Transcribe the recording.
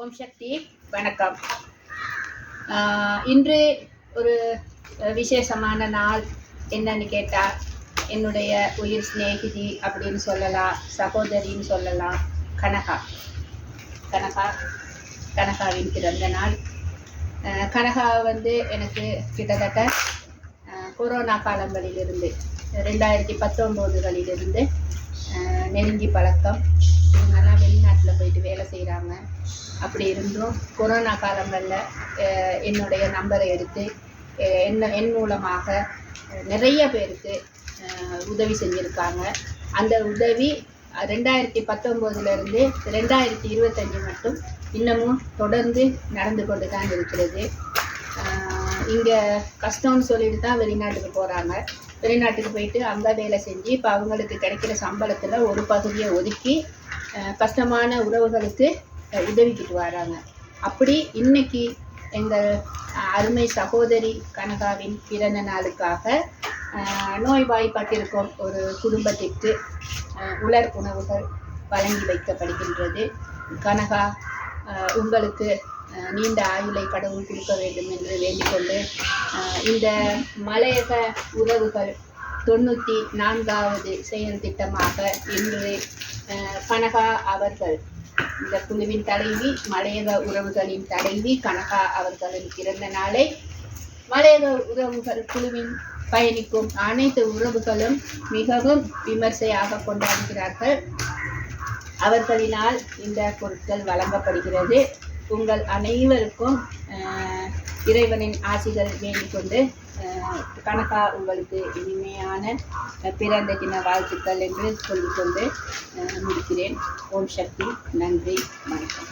ஓம் சக்தி வணக்கம். இன்று ஒரு விசேஷமான நாள். என்னன்னு கேட்டால் என்னுடைய உயிர் சிநேகிதி அப்படின்னு சொல்லலாம் சகோதரின்னு சொல்லலாம் கனகா. கனகா கனகாவின் பிறந்த நாள். கனகா வந்து எனக்கு கிட்டத்தட்ட கொரோனா காலங்களிலிருந்து ரெண்டாயிரத்தி பத்தொம்போதுகளிலிருந்து நெருங்கி பழக்கம். இவங்கெல்லாம் வெளிநாட்டில் போயிட்டு வேலை செய்கிறாங்க அப்படி இருந்தும் கொரோனா காலங்களில் என்னுடைய நம்பரை எடுத்து என்ன என் மூலமாக நிறைய பேருக்கு உதவி செஞ்சுருக்காங்க. அந்த உதவி ரெண்டாயிரத்தி பத்தொம்போதுலேருந்து ரெண்டாயிரத்தி இருபத்தஞ்சி மட்டும் இன்னமும் தொடர்ந்து நடந்து கொண்டு தான் இருக்கிறது. இங்கே கஷ்டம்னு சொல்லிட்டு தான் வெளிநாட்டுக்கு போகிறாங்க வெளிநாட்டுக்கு போயிட்டு அங்கே வேலை செஞ்சு இப்போ அவங்களுக்கு கிடைக்கிற சம்பளத்தில் ஒரு பகுதியை ஒதுக்கி கஷ்டமான உறவுகளுக்கு உதவிக்கிட்டு வராங்க. அப்படி இன்னைக்கு எங்கள் அருமை சகோதரி கனகாவின் பிறந்த நாளுக்காக நோய்வாய்ப்பட்டிருக்கும் ஒரு குடும்பத்திற்கு உலர் உணவுகள் வழங்கி வைக்கப்படுகின்றது. கனகா உங்களுக்கு நீண்ட ஆயுளை கடவுள் கொடுக்க வேண்டும் என்று வேண்டிக்கொண்டு இந்த மலையக உறவுகள் தொண்ணூற்றி நான்காவது செயல் திட்டமாக இன்று கனகா அவர்கள் இந்த குழுவின் தலைவி மலையக உறவுகளின் தலைவி கனகா அவர்களின் பிறந்த நாளை மலையக உறவுகள் குழுவின் பயணிக்கும் அனைத்து உறவுகளும் மிகவும் விமர்சையாக கொண்டாடுகிறார்கள். அவர்களினால் இந்த பொருட்கள் வழங்கப்படுகிறது. உங்கள் அனைவருக்கும் இறைவனின் ஆசிகள் வேண்டிக்கொண்டு கணக்கா அஹ், உங்களுக்கு இனிமையான பிறந்த தின வாழ்த்துக்கள் என்று சொல்லிக்கொண்டு அஹ், முடிக்கிறேன். ஓம் சக்தி நன்றி வணக்கம்.